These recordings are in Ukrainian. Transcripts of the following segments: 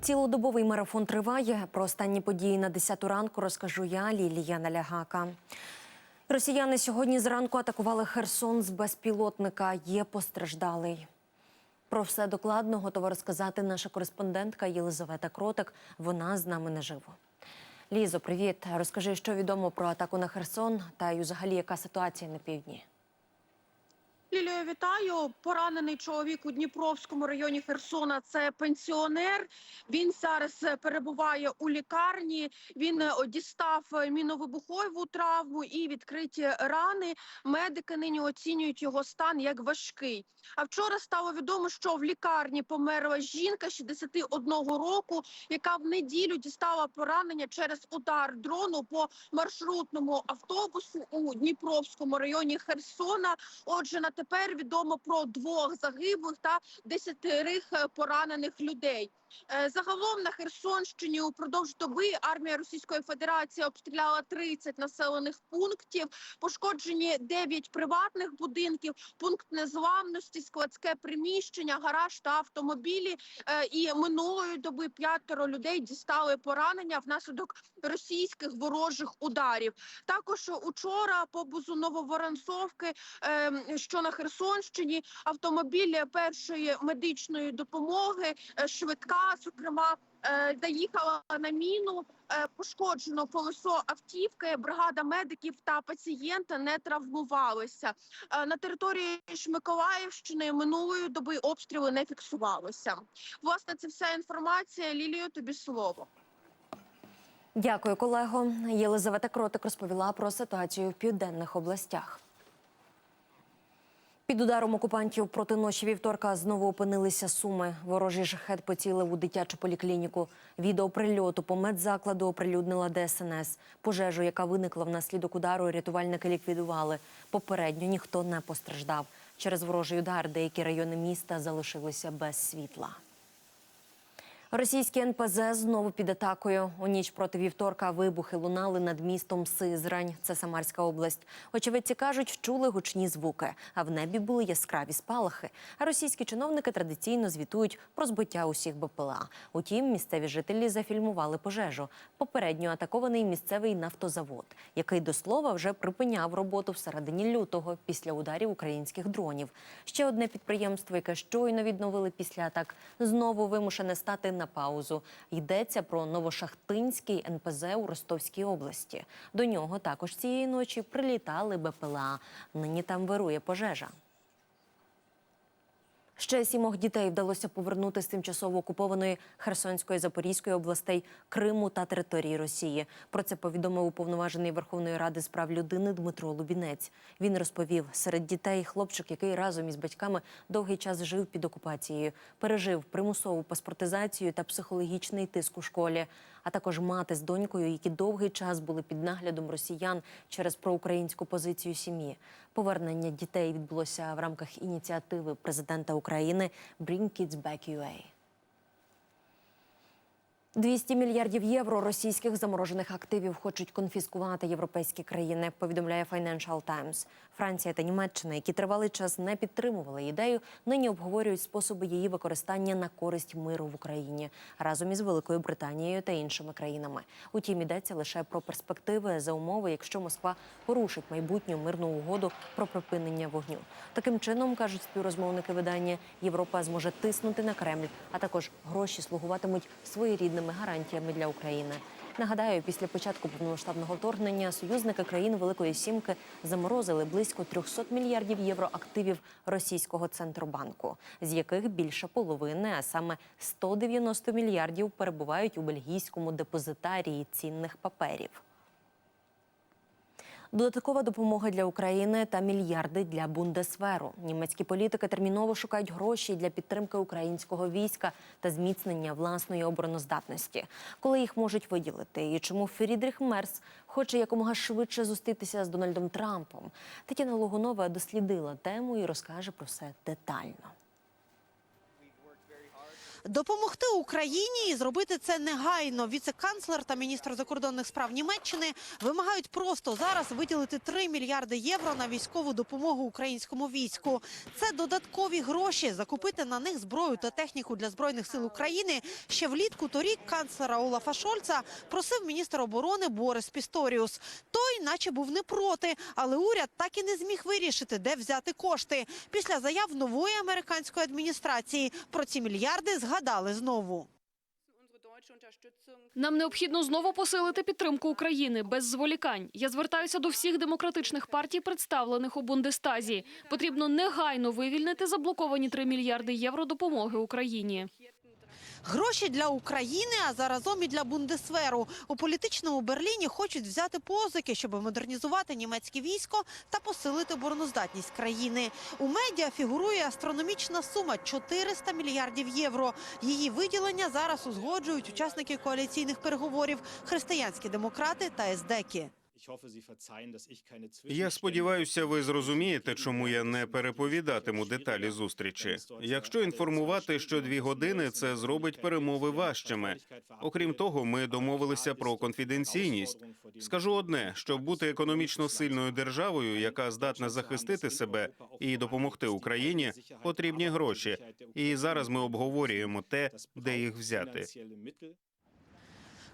Цілодобовий марафон триває. Про останні події на 10 ранку розкажу я, Лілія Налягака. Росіяни сьогодні зранку атакували Херсон з безпілотника. Є постраждалий. Про все докладно готова розказати наша кореспондентка Єлизавета Кротик. Вона з нами наживо. Лізо, привіт. Розкажи, що відомо про атаку на Херсон та й взагалі яка ситуація на півдні. Лілію, вітаю. Поранений чоловік у Дніпровському районі Херсона. Це пенсіонер. Він зараз перебуває у лікарні. Він е, дістав міновибухову травму і відкриті рани. Медики нині оцінюють його стан як важкий. А вчора стало відомо, що в лікарні померла жінка 61 року, яка в неділю дістала поранення через удар дрону по маршрутному автобусу у Дніпровському районі Херсона. Отже, на тепер відомо про двох загиблих та десятерих е, поранених людей. Е, Загалом на Херсонщині упродовж доби армія Російської Федерації обстріляла 30 населених пунктів. Пошкоджені 9 приватних будинків, пункт незламності, складське приміщення, гараж та автомобілі. Е, І минулої доби п'ятеро людей дістали поранення внаслідок російських ворожих ударів. Також учора поблизу Нововоронцовки, е, що на Херсонщині, автомобіль першої медичної допомоги, е, швидка, зокрема. е, Заїхала на міну, е, пошкоджено колесо автівки. Бригада медиків та пацієнта не травмувалися. Е, На території Миколаївщини минулої доби обстріли не фіксувалися. Власне, це вся інформація. Лілію, тобі слово. Дякую, колего. Єлизавета Кротик розповіла про ситуацію в південних областях. Під ударом окупантів проти ночі вівторка знову опинилися суми. Ворожий шахет поцілив у дитячу поліклініку. Відео прильоту по медзакладу оприлюднила ДСНС. Пожежу, яка виникла внаслідок удару, рятувальники ліквідували. Попередньо ніхто не постраждав. Через ворожий удар деякі райони міста залишилися без світла. Російські НПЗ знову під атакою. У ніч проти вівторка вибухи лунали над містом Сизрань. Це Самарська область. Очевидці кажуть, чули гучні звуки, а в небі були яскраві спалахи. А російські чиновники традиційно звітують про збиття усіх БПЛА. Утім, місцеві жителі зафільмували пожежу. Попередньо атакований місцевий нафтозавод, який до слова вже припиняв роботу в середині лютого після ударів українських дронів. Ще одне підприємство, яке щойно відновили після атак, знову вимушене стати на паузу. Йдеться про Новошахтинський НПЗ у Ростовській області. До нього також цієї ночі прилітали БПЛА. Нині там вирує пожежа. Ще сімох дітей вдалося повернути з тимчасово окупованої Херсонської Запорізької областей Криму та території Росії. Про це повідомив уповноважений Верховної Ради з прав людини Дмитро Лубінець. Він розповів, серед дітей хлопчик, який разом із батьками довгий час жив під окупацією, пережив примусову паспортизацію та психологічний тиск у школі, а також мати з донькою, які довгий час були під наглядом росіян через проукраїнську позицію сім'ї. Повернення дітей відбулося в рамках ініціативи президента України «Bring Kids Back UA». 200 мільярдів євро російських заморожених активів хочуть конфіскувати європейські країни. Повідомляє Financial Times. Франція та Німеччина, які тривалий час не підтримували ідею, нині обговорюють способи її використання на користь миру в Україні разом із Великою Британією та іншими країнами. Утім, йдеться лише про перспективи за умови, якщо Москва порушить майбутню мирну угоду про припинення вогню. Таким чином кажуть співрозмовники видання, Європа зможе тиснути на Кремль, а також гроші слугуватимуть своєрідними гарантіями для України. Нагадаю, після початку повномасштабного вторгнення союзники країн Великої Сімки заморозили близько 300 мільярдів євро активів російського центробанку, з яких більше половини, а саме 190 мільярдів, перебувають у бельгійському депозитарії цінних паперів. Додаткова допомога для України та мільярди для бундесверу. Німецькі політики терміново шукають гроші для підтримки українського війська та зміцнення власної обороноздатності. Коли їх можуть виділити, і чому Фрідріх Мерс хоче якомога швидше зустрітися з Дональдом Трампом? Тетяна Логунова дослідила тему і розкаже про все детально. Допомогти Україні і зробити це негайно. Віце-канцлер та міністр закордонних справ Німеччини вимагають просто зараз виділити 3 мільярди євро на військову допомогу українському війську. Це додаткові гроші. Закупити на них зброю та техніку для збройних сил України. Ще влітку торік канцлера Олафа Шольца просив міністр оборони Борис Пісторіус. Той, наче був не проти, але уряд так і не зміг вирішити, де взяти кошти. Після заяв нової американської адміністрації про ці мільярди згадали знову. Нам необхідно знову посилити підтримку України без зволікань. Я звертаюся до всіх демократичних партій, представлених у Бундестазі. Потрібно негайно вивільнити заблоковані 3 мільярди євро допомоги Україні. Гроші для України, а заразом і для Бундесверу. У політичному Берліні хочуть взяти позики, щоб модернізувати німецьке військо та посилити обороноздатність країни. У медіа фігурує астрономічна сума 400 мільярдів євро. Її виділення зараз узгоджують учасники коаліційних переговорів, християнські демократи та ездеки. Я сподіваюся, ви зрозумієте, чому я не переповідатиму деталі зустрічі. Якщо інформувати, що дві години це зробить перемови важчими. Окрім того, ми домовилися про конфіденційність. Скажу одне: щоб бути економічно сильною державою, яка здатна захистити себе і допомогти Україні, потрібні гроші. І зараз ми обговорюємо те, де їх взяти.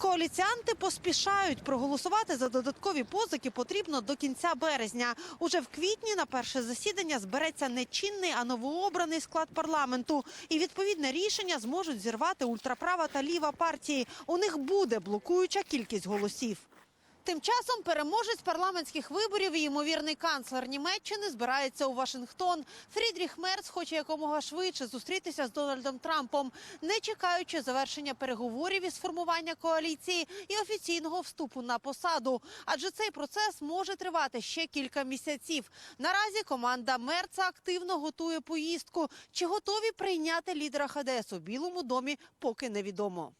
Коаліціанти поспішають проголосувати за додаткові позики потрібно до кінця березня. Уже в квітні на перше засідання збереться не чинний, а новообраний склад парламенту. І відповідне рішення зможуть зірвати ультраправа та ліва партії. У них буде блокуюча кількість голосів. Тим часом переможець парламентських виборів і ймовірний канцлер Німеччини збирається у Вашингтон. Фрідріх Мерц хоче якомога швидше зустрітися з Дональдом Трампом, не чекаючи завершення переговорів із формування коаліції і офіційного вступу на посаду. Адже цей процес може тривати ще кілька місяців. Наразі команда Мерца активно готує поїздку. Чи готові прийняти лідера ХДС у Білому домі, поки невідомо.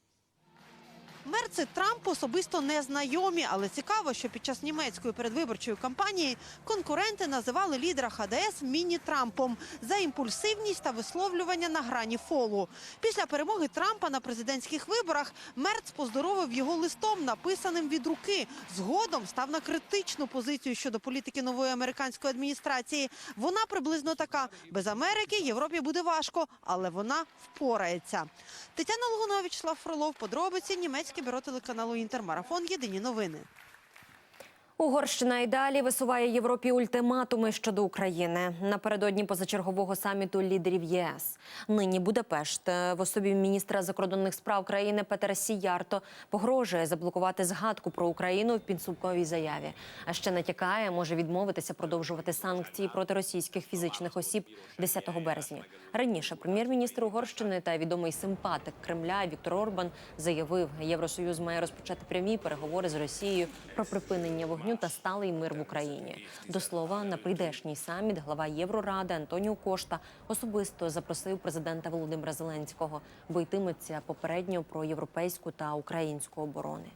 Мерц Трамп особисто не знайомі, але цікаво, що під час німецької передвиборчої кампанії конкуренти називали лідера ХДС міні-Трампом за імпульсивність та висловлювання на грані фолу. Після перемоги Трампа на президентських виборах Мерц поздоровив його листом, написаним від руки. Згодом став на критичну позицію щодо політики нової американської адміністрації. Вона приблизно така: без Америки Європі буде важко, але вона впорається. Тетяна Лугунович, Слав Фролов, подробиці німецьке бюро телеканалу Інтермарафон. Єдині новини. Угорщина і далі висуває Європі ультиматуми щодо України напередодні позачергового саміту лідерів ЄС. Нині Будапешт е, в особі міністра закордонних справ країни Петера Сіярто погрожує заблокувати згадку про Україну в підсумковій заяві. А ще натякає, може відмовитися продовжувати санкції проти російських фізичних осіб 10 березня. Раніше прем'єр-міністр Угорщини та відомий симпатик Кремля Віктор Орбан заявив, Євросоюз має розпочати прямі переговори з Росією про припинення вогню та сталий мир в Україні. До слова, на прийдешній саміт глава Євроради Антоніо Кошта особисто запросив президента Володимира Зеленського, бо йтиметься попередньо про європейську та українську оборони.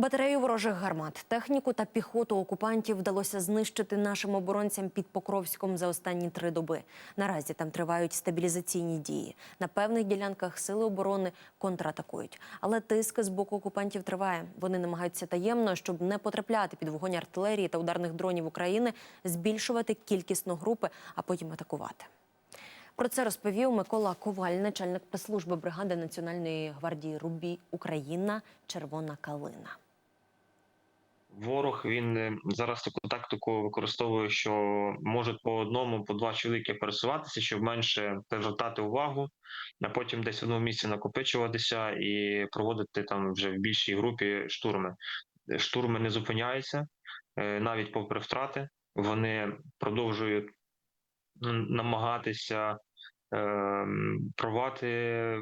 Батарею ворожих гармат, техніку та піхоту окупантів вдалося знищити нашим оборонцям під Покровськом за останні три доби. Наразі там тривають стабілізаційні дії. На певних ділянках сили оборони контратакують. Але тиск з боку окупантів триває. Вони намагаються таємно, щоб не потрапляти під вогонь артилерії та ударних дронів України, збільшувати кількісно групи, а потім атакувати. Про це розповів Микола Коваль, начальник прес-служби бригади Національної гвардії Рубі Україна Червона калина. Ворог він е, зараз таку тактику використовує, що можуть по одному, по два чоловіки пересуватися, щоб менше привертати увагу, а потім десь в одному місці накопичуватися і проводити там вже в більшій групі штурми. Е, Штурми не зупиняються е, навіть попри втрати. Вони продовжують намагатися ем, провати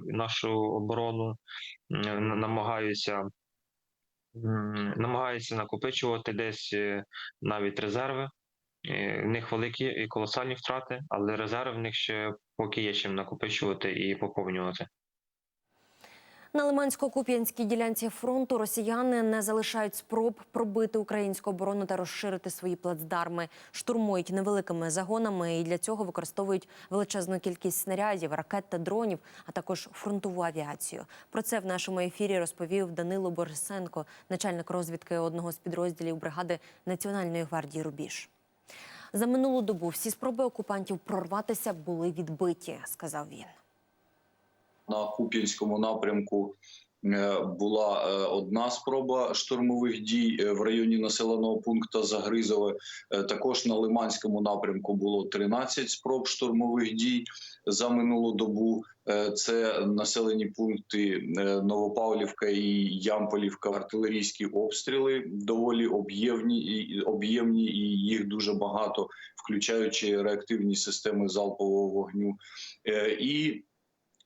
нашу оборону, намагаються намагаються накопичувати десь е, навіть резерви. Е, В них великі і колосальні втрати, але резерв в них ще поки є чим накопичувати і поповнювати. На Лимансько-Куп'янській ділянці фронту росіяни не залишають спроб пробити українську оборону та розширити свої плацдарми. Штурмують невеликими загонами і для цього використовують величезну кількість снарядів, ракет та дронів, а також фронтову авіацію. Про це в нашому ефірі розповів Данило Борисенко, начальник розвідки одного з підрозділів бригади Національної гвардії Рубіж. За минулу добу всі спроби окупантів прорватися були відбиті, сказав він. На Куп'янському напрямку е, була е, одна спроба штурмових дій е, в районі населеного пункту Загризове. Також на Лиманському напрямку було 13 спроб штурмових дій за минулу добу. Це населені пункти Новопавлівка і Ямполівка. Артилерійські обстріли доволі об'ємні об'ємні, і їх дуже багато, включаючи реактивні системи залпового вогню. І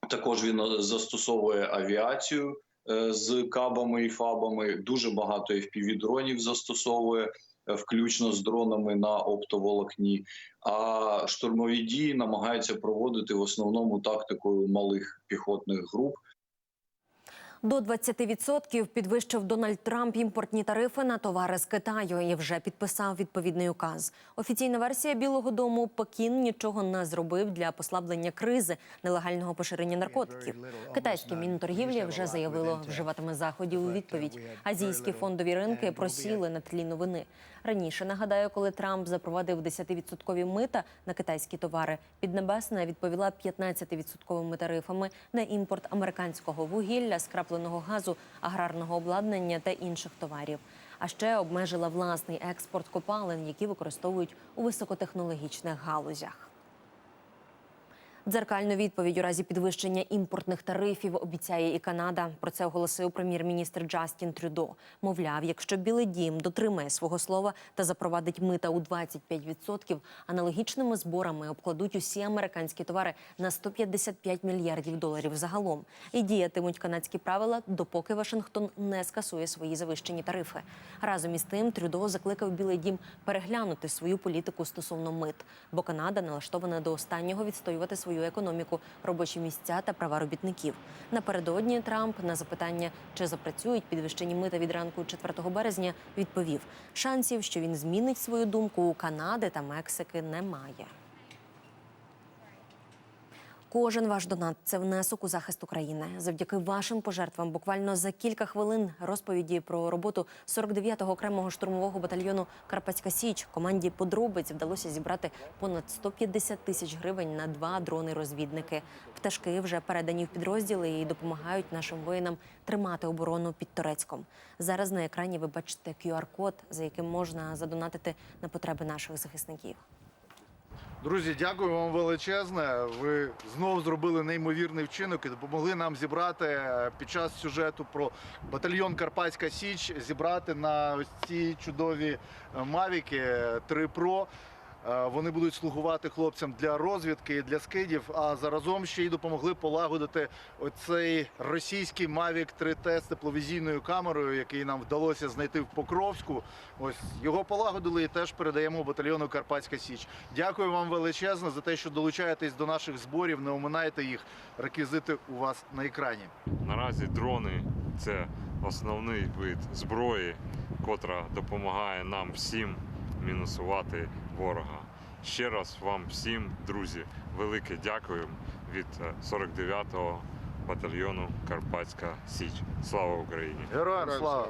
також він е, застосовує авіацію е, з кабами і фабами. Дуже багато FPV-дронів застосовує, е, включно з дронами на оптоволокні. А штурмові дії намагаються проводити в основному тактикою малих піхотних груп. До 20% підвищив Дональд Трамп імпортні тарифи на товари з Китаю і вже підписав відповідний указ. Офіційна версія Білого Дому Пекін нічого не зробив для послаблення кризи нелегального поширення наркотиків. Китайське мінторгівлі вже заявило, вживатиме заходів у відповідь. Азійські фондові ринки просіли на тлі новини. Раніше нагадаю, коли Трамп запровадив 10% мита на китайські товари, Піднебесна відповіла 15% тарифами на імпорт американського вугілля, скрапленого газу, аграрного обладнання та інших товарів. А ще обмежила власний експорт копалин, які використовують у високотехнологічних галузях. Дзеркальну відповідь у разі підвищення імпортних тарифів обіцяє і Канада. Про це оголосив прем'єр-міністр Джастін Трюдо. Мовляв, якщо Білий Дім дотримає свого слова та запровадить мита у 25%, аналогічними зборами обкладуть усі американські товари на 155 мільярдів доларів загалом. І діятимуть канадські правила, допоки Вашингтон не скасує свої завищені тарифи. Разом із тим Трюдо закликав Білий Дім переглянути свою політику стосовно мит, бо Канада налаштована до останнього відстоювати свою економіку, робочі місця та права робітників. Напередодні Трамп на запитання, чи запрацюють підвищені мита від ранку 4 березня, відповів: шансів, що він змінить свою думку у Канади та Мексики, немає. Кожен ваш донат це внесок у захист України. Завдяки вашим пожертвам, буквально за кілька хвилин розповіді про роботу 49-го окремого штурмового батальйону Карпатська Січ команді подробиць вдалося зібрати понад 150 тисяч гривень на два дрони-розвідники. Пташки вже передані в підрозділи і допомагають нашим воїнам тримати оборону під Турецьком. Зараз на екрані ви бачите QR-код, за яким можна задонатити на потреби наших захисників. Друзі, дякую вам величезне. Ви знову зробили неймовірний вчинок і допомогли нам зібрати е, під час сюжету про батальйон Карпатська Січ. Зібрати на ось ці чудові е, Мавіки 3 Pro. Е, Вони будуть слугувати хлопцям для розвідки і для скидів. А заразом ще й допомогли полагодити оцей російський Mavic 3T з тепловізійною камерою, який нам вдалося знайти в Покровську. Ось його полагодили і теж передаємо батальйону Карпатська Січ. Дякую вам величезно за те, що долучаєтесь до наших зборів. Не оминайте їх. Реквізити у вас на екрані. Наразі дрони це основний вид зброї, котра допомагає нам всім мінусувати ворога. Ще раз вам всім, друзі, велике дякую від е, 49-го батальйону Карпатська Січ. Слава Україні! Героям слава!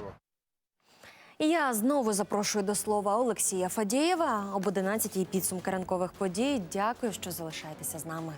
Я знову запрошую до слова Олексія Фадєєва об 11-й підсумки ранкових подій. Дякую, що залишаєтеся з нами.